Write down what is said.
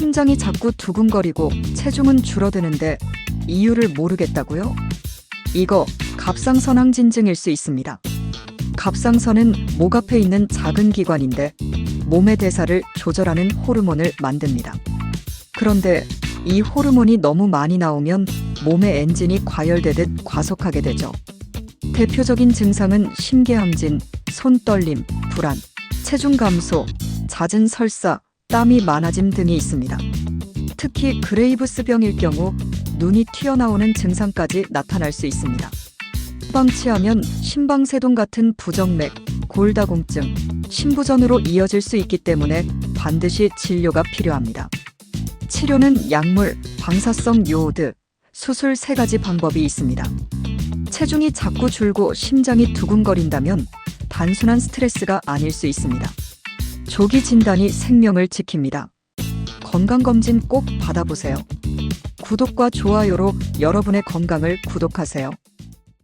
심장이 자꾸 두근거리고 체중은 줄어드는데 이유를 모르겠다고요? 이거 갑상선왕진증일 수 있습니다. 갑상선은 목 앞에 있는 작은 기관인데 몸의 대사를 조절하는 호르몬을 만듭니다. 그런데 이 호르몬이 너무 많이 나오면 몸의 엔진이 과열되듯 과속하게 되죠. 대표적인 증상은 심계함진, 손떨림, 불안, 체중 감소, 잦은 설사, 땀이 많아짐 등이 있습니다. 특히 그레이브스병일 경우 눈이 튀어나오는 증상까지 나타날 수 있습니다. 방치하면 심방세동 같은 부정맥, 골다공증, 심부전으로 이어질 수 있기 때문에 반드시 진료가 필요합니다. 치료는 약물, 방사성 요오드, 수술 세 가지 방법이 있습니다. 체중이 자꾸 줄고 심장이 두근거린다면 단순한 스트레스가 아닐 수 있습니다. 조기 진단이 생명을 지킵니다. 건강검진 꼭 받아보세요. 구독과 좋아요로 여러분의 건강을 구독하세요.